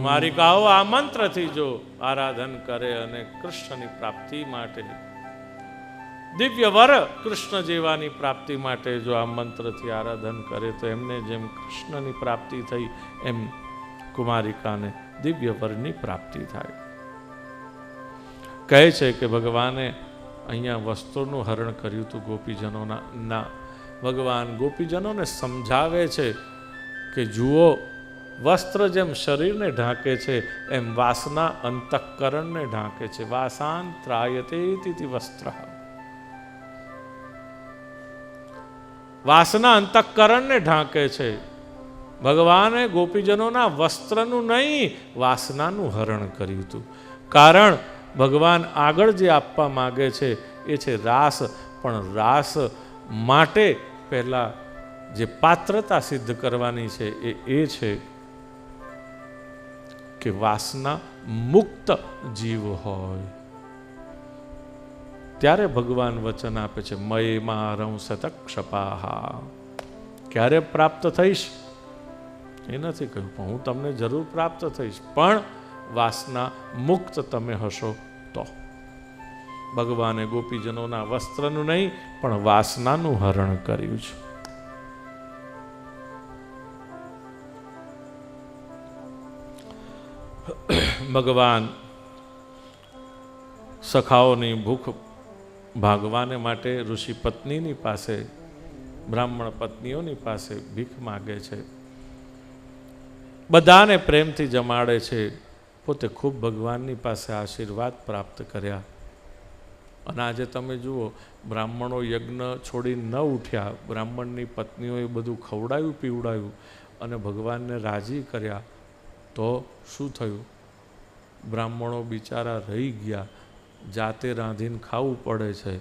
કુમારિકાઓ આ મંત્રથી જો આરાધન કરે અને કૃષ્ણની પ્રાપ્તિ માટે દિવ્ય વર કૃષ્ણ જેવાની પ્રાપ્તિ માટે જો આ મંત્રથી આરાધન કરે, તો એમને જેમ કૃષ્ણની પ્રાપ્તિ થઈ, એમ કુમારિકાને દિવ્ય વરની પ્રાપ્તિ થાય. કહે છે કે ભગવાને અહીંયા વસ્ત્રોનું હરણ કર્યું હતું ગોપીજનોના, ના, ભગવાન ગોપીજનોને સમજાવે છે કે જુઓ વસ્ત્ર જેમ શરીરને ઢાંકે છે, એમ વાસના અંતઃકરણને ઢાંકે છે. વાસાન ત્રાયતે તિથિ વસ્ત્ર. વાસના અંતઃકરણને ઢાંકે છે. ભગવાને ગોપીજનોના વસ્ત્રનું નહીં, વાસનાનું હરણ કર્યું હતું. કારણ ભગવાન આગળ જે આપવા માગે છે, એ છે રાસ. પણ રાસ માટે પહેલાં જે પાત્રતા સિદ્ધ કરવાની છે, એ એ છે કે વાસના મુક્ત જીવ હોય. ત્યારે ભગવાન વચન આપે છે, મય મારં શતક્ષપાહા ક્યારે પ્રાપ્ત થઈશ? એ નથી કહ્યું, પણ હું તમને જરૂર પ્રાપ્ત થઈશ. પણ વાસના મુક્ત તમે હશો તો. ભગવાને ગોપીજનોના વસ્ત્રનું નહીં, પણ વાસનાનું હરણ કર્યું છે. ભગવાન સખાઓની ભૂખ ભાગવાને માટે ઋષિ પત્નીની પાસે, બ્રાહ્મણ પત્નીઓની પાસે ભીખ માગે છે. બધાને પ્રેમથી જમાડે છે. પોતે ખૂબ ભગવાનની પાસે આશીર્વાદ પ્રાપ્ત કર્યા. અને આજે તમે જુઓ, બ્રાહ્મણો યજ્ઞ છોડી ન ઉઠ્યા. બ્રાહ્મણની પત્નીઓએ બધું ખવડાવ્યું, પીવડાવ્યું અને ભગવાનને રાજી કર્યા. તો શું થયું? બ્રાહ્મણો બિચારા રહી ગયા. જાતે રાંધીને ખાવું પડે છે.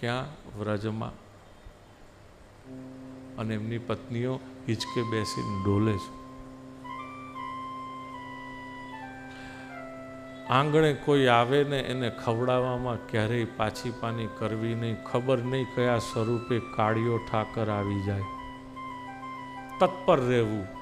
ક્યાં? વ્રજમાં. અને એમની પત્નીઓ હિંચકે બેસીને ડોલે છે. આંગણે કોઈ આવે ને એને ખવડાવવામાં ક્યારેય પાછી પાની કરવી નહીં. ખબર નહીં કયા સ્વરૂપે કાળિયો ઠાકર આવી જાય. તત્પર રહેવું.